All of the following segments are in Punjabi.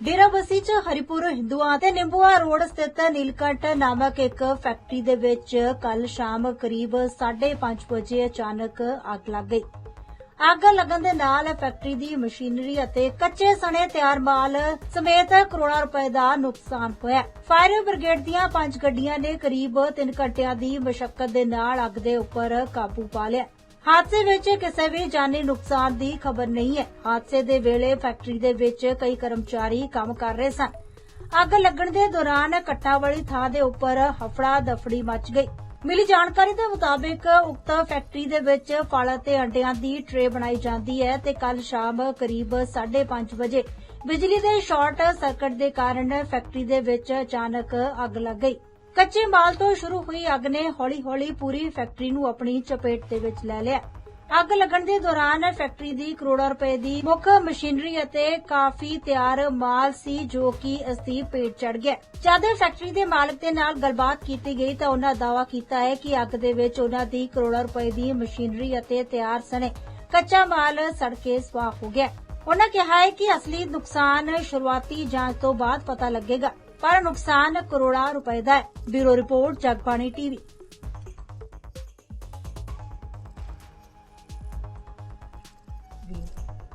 ਡੇਰਾਬੱਸੀ ਚ ਹਰੀਪੁਰ ਹਿੰਦੂਆਂ ਤੇ ਨਿੰਬੂਆ ਰੋਡ ਸਥਿਤ ਨੀਲਕੰਠ ਨਾਮਕ ਇੱਕ ਫੈਕਟਰੀ ਦੇ ਵਿੱਚ ਕੱਲ ਸ਼ਾਮ ਕਰੀਬ 5:30 ਵਜੇ ਅਚਾਨਕ ਅੱਗ ਲੱਗ ਗਈ। ਅੱਗ ਲੱਗਣ ਦੇ ਨਾਲ ਫੈਕਟਰੀ ਦੀ ਮਸ਼ੀਨਰੀ ਅਤੇ ਕੱਚੇ ਸਣੇ ਤਿਆਰ ਮਾਲ ਸਮੇਤ ਕਰੋੜਾਂ ਰੁਪਏ ਦਾ ਨੁਕਸਾਨ ਹੋਇਆ। ਫਾਇਰ ਬ੍ਰਿਗੇਡ ਦੀਆਂ ਪੰਜ ਗੱਡੀਆਂ ਨੇ ਕਰੀਬ 3 ਘੰਟਿਆਂ ਦੀ ਮਸ਼ੱਕਤ ਦੇ ਨਾਲ ਅੱਗ ਦੇ ਉੱਪਰ ਕਾਬੂ ਪਾ ਲਿਆ। ਹਾਦਸੇ ਵਿੱਚ ਕਿਸੇ ਵੀ ਜਾਨੀ ਨੁਕਸਾਨ ਦੀ ਖਬਰ ਨਹੀਂ ਹੈ। ਹਾਦਸੇ ਦੇ ਵੇਲੇ ਫੈਕਟਰੀ ਦੇ ਵਿੱਚ ਕਈ ਕਰਮਚਾਰੀ ਕੰਮ ਕਰ ਰਹੇ ਸਨ। ਅੱਗ ਲੱਗਣ ਦੇ ਦੌਰਾਨ ਕੱਟਾ ਵਾਲੀ ਥਾਂ ਦੇ ਉੱਪਰ ਹਫੜਾ ਦਫੜੀ ਮਚ ਗਈ। ਮਿਲੀ ਜਾਣਕਾਰੀ ਦੇ ਮੁਤਾਬਿਕ ਉਕਤ ਫੈਕਟਰੀ ਦੇ ਵਿੱਚ ਫਲ ਅਤੇ ਅੰਡਿਆਂ ਦੀ ਟਰੇ ਬਣਾਈ ਜਾਂਦੀ ਹੈ ਤੇ ਕੱਲ ਸ਼ਾਮ ਕਰੀਬ 5:30 ਵਜੇ ਬਿਜਲੀ ਦੇ ਸ਼ਾਰਟ ਸਰਕਟ ਦੇ ਕਾਰਨ ਫੈਕਟਰੀ ਦੇ ਵਿੱਚ ਅਚਾਨਕ ਅੱਗ ਲੱਗ ਗਈ। ਕੱਚੇ ਮਾਲ ਤੋਂ ਸ਼ੁਰੂ ਹੋਈ ਅੱਗ ਨੇ ਹੌਲੀ-ਹੌਲੀ ਪੂਰੀ ਫੈਕਟਰੀ ਨੂੰ ਆਪਣੀ ਚਪੇਟ ਦੇ ਵਿੱਚ ਲੈ ਲਿਆ। ਅੱਗ ਲੱਗਣ ਦੇ ਦੌਰਾਨ ਫੈਕਟਰੀ ਦੀ ਕਰੋੜਾਂ ਰੁਪਏ ਦੀ ਮੁੱਖ ਮਸ਼ੀਨਰੀ ਅਤੇ ਕਾਫੀ ਤਿਆਰ ਮਾਲ ਸੀ ਜੋ ਕਿ ਅਸਤੀ ਪੇਟ ਚੜ ਗਿਆ। ਜਦ ਫੈਕਟਰੀ ਦੇ ਮਾਲਕ ਦੇ ਨਾਲ ਗੱਲਬਾਤ ਕੀਤੀ ਗਈ ਤਾਂ ਉਹਨਾਂ ਦਾਵਾ ਕੀਤਾ ਹੈ ਕਿ ਅੱਗ ਦੇ ਵਿੱਚ ਉਹਨਾਂ ਦੀ ਕਰੋੜਾਂ ਰੁਪਏ ਦੀ ਮਸ਼ੀਨਰੀ ਅਤੇ ਤਿਆਰ ਸਣੇ ਕੱਚਾ ਮਾਲ ਸੜ ਕੇ ਸਵਾਹ ਹੋ ਗਿਆ। ਉਹਨਾਂ ਕਿਹਾ ਹੈ ਕਿ ਅਸਲੀ ਨੁਕਸਾਨ ਸ਼ੁਰੂਆਤੀ ਜਾਂਚ ਤੋਂ ਬਾਅਦ ਪਤਾ ਲੱਗੇਗਾ। ਪਰ ਨੁਕਸਾਨ ਕਰੋੜਾਂ ਰੁਪਏ ਦਾ ਹੈ। Bureau report, Jagbani TV.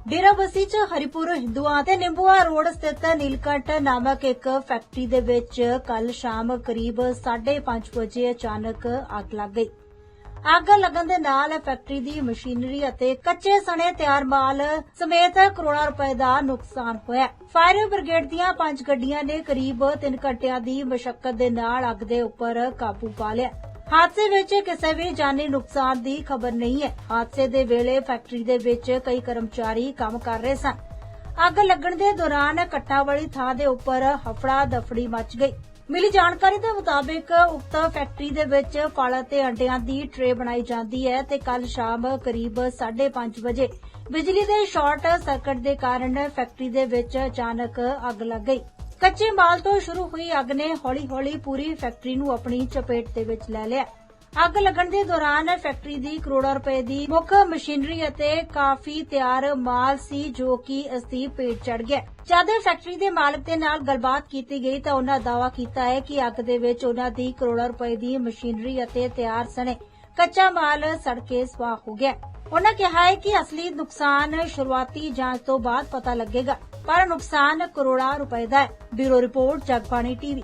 Derabassi ਚ ਹਰੀਪੁਰ ਹਿੰਦੂਆਂ ਤੇ ਨਿੰਬੂਆ ਰੋਡ ਸਥਿਤ ਨੀਲਕੰਠ ਨਾਮਕ ਇੱਕ ਫੈਕਟਰੀ ਦੇ ਵਿੱਚ ਕੱਲ ਸ਼ਾਮ ਕਰੀਬ 5:30 ਵਜੇ ਅਚਾਨਕ ਅੱਗ ਲੱਗ ਗਈ। ਅੱਗ ਲੱਗਣ ਦੇ ਨਾਲ ਫੈਕਟਰੀ ਦੀ ਮਸ਼ੀਨਰੀ ਅਤੇ ਕੱਚੇ ਸਣੇ ਤਿਆਰ ਮਾਲ ਸਮੇਤ ਕਰੋੜਾਂ ਰੁਪਏ ਦਾ ਨੁਕਸਾਨ ਹੋਇਆ। ਫਾਇਰ ਬ੍ਰਿਗੇਡ ਦੀਆਂ ਪੰਜ ਗੱਡੀਆਂ ਨੇ ਕਰੀਬ 3 ਘੰਟਿਆਂ ਦੀ ਮਸ਼ੱਕਤ ਦੇ ਨਾਲ ਅੱਗ ਦੇ ਉੱਪਰ ਕਾਬੂ ਪਾ ਲਿਆ। ਹਾਦਸੇ ਵਿੱਚ ਕਿਸੇ ਵੀ ਜਾਨੀ ਨੁਕਸਾਨ ਦੀ ਖਬਰ ਨਹੀਂ ਹੈ। ਹਾਦਸੇ ਦੇ ਵੇਲੇ ਫੈਕਟਰੀ ਦੇ ਵਿੱਚ ਕਈ ਕਰਮਚਾਰੀ ਕੰਮ ਕਰ ਰਹੇ ਸਨ। ਅੱਗ ਲੱਗਣ ਦੇ ਦੌਰਾਨ ਕੱਟਾ ਵਾਲੀ ਥਾਂ ਦੇ ਉੱਪਰ ਹਫੜਾ ਦਫੜੀ ਮਚ ਗਈ। ਮਿਲੀ ਜਾਣਕਾਰੀ ਦੇ ਮੁਤਾਬਿਕ ਉਕਤ ਫੈਕਟਰੀ ਦੇ ਵਿੱਚ ਫਲ ਅਤੇ ਅੰਡਿਆਂ ਦੀ ਟਰੇ ਬਣਾਈ ਜਾਂਦੀ ਹੈ ਤੇ ਕੱਲ ਸ਼ਾਮ ਕਰੀਬ 5:30 ਵਜੇ ਬਿਜਲੀ ਦੇ ਸ਼ਾਰਟ ਸਰਕਟ ਦੇ ਕਾਰਨ ਫੈਕਟਰੀ ਦੇ ਵਿੱਚ ਅਚਾਨਕ ਅੱਗ ਲੱਗ ਗਈ। ਕੱਚੇ ਮਾਲ ਤੋਂ ਸ਼ੁਰੂ ਹੋਈ ਅੱਗ ਨੇ ਹੌਲੀ-ਹੌਲੀ ਪੂਰੀ ਫੈਕਟਰੀ ਨੂੰ ਆਪਣੀ ਚਪੇਟ ਦੇ ਵਿੱਚ ਲੈ ਲਿਆ। ਅੱਗ ਲੱਗਣ ਦੇ ਦੌਰਾਨ ਫੈਕਟਰੀ ਦੀ ਕਰੋੜਾਂ ਰੁਪਏ ਦੀ ਮੁੱਖ ਮਸ਼ੀਨਰੀ ਅਤੇ ਕਾਫੀ ਤਿਆਰ ਮਾਲ ਸੀ ਜੋ ਕਿ ਅਸਤੀ ਪੇਟ ਚੜ ਗਿਆ। ਜਦ ਫੈਕਟਰੀ ਦੇ ਮਾਲਕ ਦੇ ਨਾਲ ਗੱਲਬਾਤ ਕੀਤੀ ਗਈ ਤਾਂ ਉਹਨਾਂ ਦਾਅਵਾ ਕੀਤਾ ਹੈ ਕਿ ਅੱਗ ਦੇ ਵਿੱਚ ਉਹਨਾਂ ਦੀ ਕਰੋੜਾਂ ਰੁਪਏ ਦੀ ਮਸ਼ੀਨਰੀ ਅਤੇ ਤਿਆਰ ਸਣੇ ਕੱਚਾ ਮਾਲ ਸੜ ਕੇ ਸਵਾਹ ਹੋ ਗਿਆ। ਉਹਨਾਂ ਕਿਹਾ ਹੈ ਕਿ ਅਸਲੀ ਨੁਕਸਾਨ ਸ਼ੁਰੂਆਤੀ ਜਾਂਚ ਤੋਂ ਬਾਅਦ ਪਤਾ ਲੱਗੇਗਾ, ਪਰ ਨੁਕਸਾਨ ਕਰੋੜਾਂ ਰੁਪਏ ਦਾ ਹੈ। Bureau report, Jagbani TV.